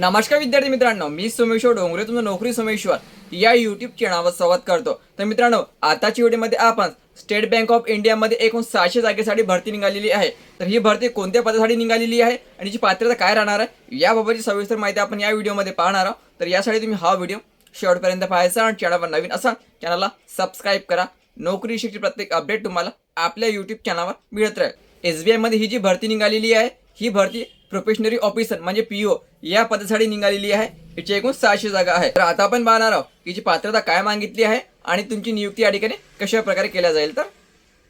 नमस्कार विद्यार्थी मित्रांनो मी सोमेश्वर डोंगरे तुमचं नोकरी सोमेश्वर. या युट्यूब चॅनलवर संवाद करतो. तर मित्रांनो आताच्या व्हिडिओमध्ये आपण स्टेट बँक ऑफ इंडियामध्ये एकूण सहाशे जागेसाठी भरती निघालेली आहे. तर ही भरती कोणत्या पदासाठी निघालेली आहे आणि जी पात्रता काय राहणार आहे याबाबतची सविस्तर माहिती आपण या व्हिडिओमध्ये पाहणार आहोत. तर यासाठी तुम्ही हा व्हिडिओ शेवटपर्यंत पाहायचा आणि चॅनलवर नवीन असाल चॅनलला सबस्क्राईब करा. नोकरी विषयीची प्रत्येक अपडेट तुम्हाला आपल्या युट्यूब चॅनलवर मिळत राहील. एस बी आयमध्ये ही जी भरती निघालेली आहे ही भरती प्रोफेशनरी ऑफिसर म्हणजे पीओ या पदासाठी निघालेली आहे. याची एकूण सहाशे जागा आहे तर आता आपण पाहणार आहोत की जी पात्रता काय मागितली आहे आणि तुमची नियुक्ती या ठिकाणी कशा प्रकारे केल्या जाईल तर?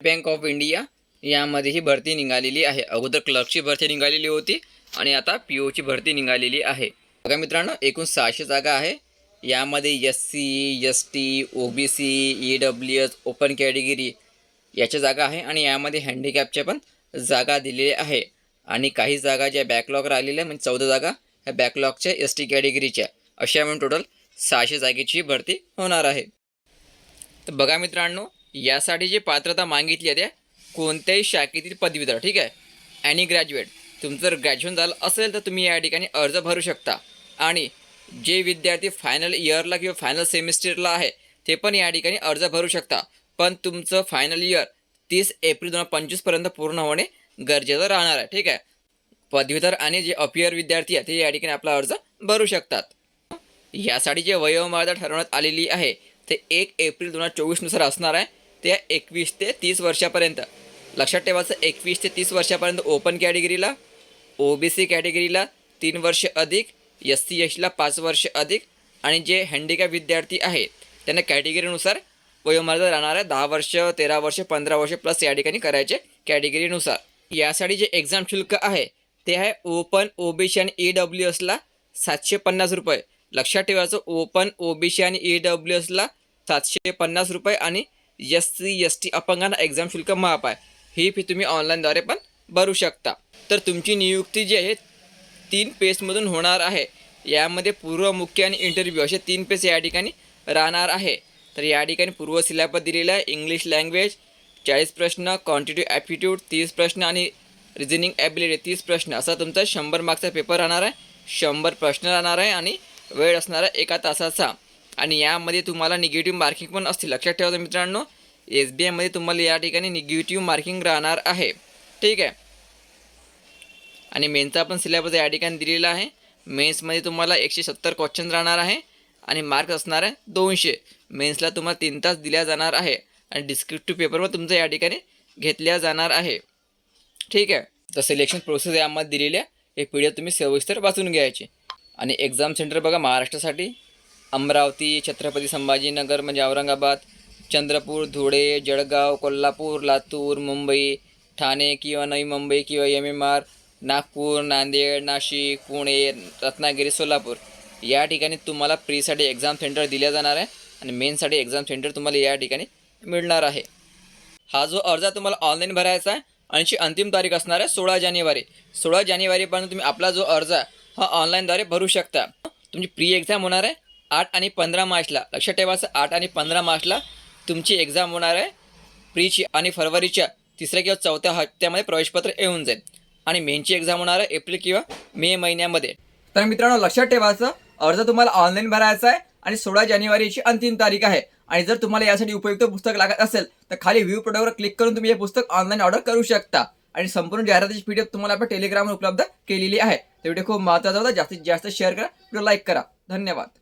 बँक ऑफ इंडिया यामध्ये ही भरती निघालेली आहे. अगोदर क्लर्कची भरती निघालेली होती आणि आता पी ओची भरती निघालेली आहे. बघा मित्रांनो एकूण सहाशे जागा आहे. यामध्ये S C S T O B C E W S open category याच्या जागा आहे आणि यामध्ये हँडिकॅपच्या पण जागा दिलेल्या आहे. आणि काही जागा ज्या बॅकलॉग राहिलेल्या म्हणजे चौदा जागा ह्या बॅकलॉगच्या एस टी कॅटेगरीच्या अशा म्हणून टोटल सहाशे जागेची भरती होणार आहे. तर बघा मित्रांनो यासाठी जी पात्रता मागितली आहे त्या कोणत्याही शाखेतील पदवीधर ठीक आहे? आणि ग्रॅज्युएट तुमचं जर ग्रॅज्युएशन झालं असेल तर तुम्ही या ठिकाणी अर्ज भरू शकता. आणि जे विद्यार्थी फायनल इयरला किंवा फायनल सेमिस्टरला आहे ते पण या ठिकाणी अर्ज भरू शकता. पण तुमचं फायनल इयर तीस एप्रिल दोन हजार पंचवीसपर्यंत पूर्ण होणे गरजेचं राहणार आहे. ठीक आहे? पदवीधर आणि जे अपियर विद्यार्थी आहेत ते या ठिकाणी आपला अर्ज भरू शकतात. यासाठी जे वयोमर्यादा ठरवण्यात आलेली आहे ते एक एप्रिल दोन हजार चोवीसनुसार असणार आहे. ते एकवीस ते तीस वर्षापर्यंत. लक्षात ठेवायचं एकवीस ते तीस वर्षापर्यंत ओपन कॅटेगरीला ओ बी सी कॅटेगरीला तीन वर्ष अधिक एस सी एसला पाच वर्ष अधिक आणि जे हँडिकॅप विद्यार्थी आहेत त्यांना कॅटेगरीनुसार वयोमर्यादा राहणार आहे. दहा वर्ष तेरा वर्ष पंधरा वर्ष प्लस या ठिकाणी करायचे कॅटेगरीनुसार यासाठी जे एक्झाम शुल्क आहे ते आहे ओपन ओबीसी आणि ई डब्ल्यू एसला सातशे पन्नास रुपये. लक्षात ठेवायचं ओपन ओबीसी आणि ई डब्ल्यू एसला सातशे पन्नास रुपये आणि एस सी एस टी अपंगांना एक्झाम शुल्क माफ आहे. ही फी तुम्ही ऑनलाईनद्वारे पण भरू शकता. तर तुमची नियुक्ती जी आहे तीन पेजमधून होणार आहे. यामध्ये पूर्व मुख्य आणि इंटरव्ह्यू असे तीन पेज या ठिकाणी राहणार आहे. तर या ठिकाणी पूर्व सिलॅबस दिलेला आहे इंग्लिश लँग्वेज चाळीस प्रश्न क्वांटिटिव्ह ॲप्टिट्यूड तीस प्रश्न आणि रिझनिंग ॲबिलिटी तीस प्रश्न. असा तुमचा शंभर मार्क्सचा पेपर राहणार आहे. शंभर प्रश्न राहणार आहे आणि वेळ असणार आहे एका तासाचा. आणि यामध्ये तुम्हाला निगेटिव्ह मार्किंग पण असतील. लक्षात ठेवा मित्रांनो एस बी आयमध्ये तुम्हाला या ठिकाणी निगेटिव्ह मार्किंग राहणार आहे. ठीक आहे? आणि मेन्सचा पण सिलेबस या ठिकाणी दिलेला आहे. मेन्समध्ये तुम्हाला एकशे सत्तर क्वेश्चन राहणार आहे. आणि मार्क्स असणार आहे दोनशे. मेन्सला तुम्हाला तीन तास दिल्या जाणार आहे. आणि डिस्क्रिप्टिव्ह पेपरवर तुमचं या ठिकाणी घेतल्या जाणार आहे. ठीक आहे? तर सिलेक्शन प्रोसेस यामध्ये दिलेल्या हे पी डी एफ तुम्ही सविस्तर वाचून घ्यायची. आणि एक्झाम सेंटर बघा महाराष्ट्रासाठी. अमरावती छत्रपती संभाजीनगर म्हणजे औरंगाबाद चंद्रपूर धुळे जळगाव कोल्हापूर लातूर मुंबई ठाणे किंवा नवी मुंबई किंवा M M R Nagpur Nanded Nashik Pune Ratnagiri Solapur. या ठिकाणी तुम्हाला प्रीसाठी एक्झाम सेंटर दिल्या जाणार आहे. आणि मेनसाठी एक्झाम सेंटर तुम्हाला या ठिकाणी मिळणार आहे. हा जो अर्ज तुम्हाला ऑनलाईन भरायचा आहे आणि ची अंतिम तारीख असणार आहे सोळा जानेवारी. सोळा जानेवारीपर्यंत तुम्ही आपला जो अर्ज आहे हा ऑनलाईनद्वारे भरू शकता. तुमची प्री एक्झाम होणार आहे आठ आणि पंधरा मार्चला. लक्षात ठेवायचं आठ आणि पंधरा मार्चला तुमची एक्झाम होणार आहे प्रीची आणि फरवरीच्या तिसऱ्या किंवा चौथ्या हप्त्यामध्ये प्रवेशपत्र येऊन जाईल. आणि मेनची एक्झाम होणार आहे एप्रिल किंवा मे महिन्यामध्ये. तर मित्रांनो लक्षात ठेवायचं अर्ज तुम्हाला ऑनलाईन भरायचा आहे आणि सोळा जानेवारीची अंतिम तारीख आहे. आणि जर तुम्हाला यासाठी उपयुक्त पुस्तक लागत असेल तर खाली व्ह्यू प्रोडक्टवर क्लिक करून तुम्ही हे पुस्तक ऑनलाईन ऑर्डर करू शकता. आणि संपूर्ण जाहिरातीची पी डी एफ तुम्हाला आपण टेलिग्रामवर उपलब्ध केलेली आहे. तर व्हिडिओ खूप महत्त्वाचा होता. जास्तीत जास्त शेअर करा. व्हिडिओ लाईक करा. धन्यवाद.